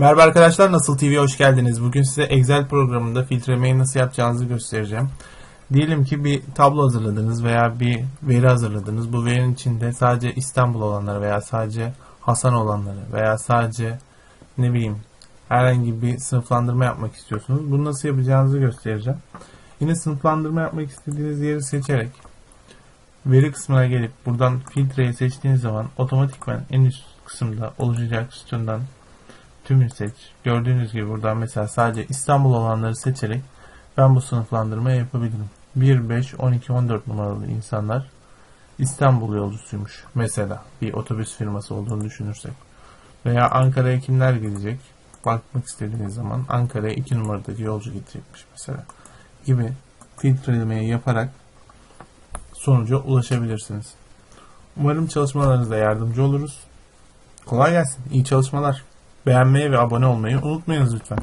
Merhaba arkadaşlar, Nasıl TV'ye hoş geldiniz. Bugün size Excel programında filtremeyi nasıl yapacağınızı göstereceğim. Diyelim ki bir tablo hazırladınız veya bir veri hazırladınız. Bu verinin içinde sadece İstanbul olanları veya sadece Hasan olanları veya sadece ne bileyim herhangi bir sınıflandırma yapmak istiyorsunuz. Bunu nasıl yapacağınızı göstereceğim. Yine sınıflandırma yapmak istediğiniz yeri seçerek veri kısmına gelip buradan filtreyi seçtiğiniz zaman otomatikman en üst kısımda oluşacak sütundan tümünü seç. Gördüğünüz gibi buradan mesela sadece İstanbul olanları seçerek ben bu sınıflandırmayı yapabilirim. 1, 5, 12, 14 numaralı insanlar İstanbul yolcusuymuş. Mesela bir otobüs firması olduğunu düşünürsek. Veya Ankara'ya kimler gelecek? Bakmak istediğiniz zaman Ankara'ya 2 numaradaki yolcu gidecekmiş mesela. Gibi filtrelemeyi yaparak sonuca ulaşabilirsiniz. Umarım çalışmalarınızda yardımcı oluruz. Kolay gelsin. İyi çalışmalar. Beğenmeyi ve abone olmayı unutmayınız lütfen.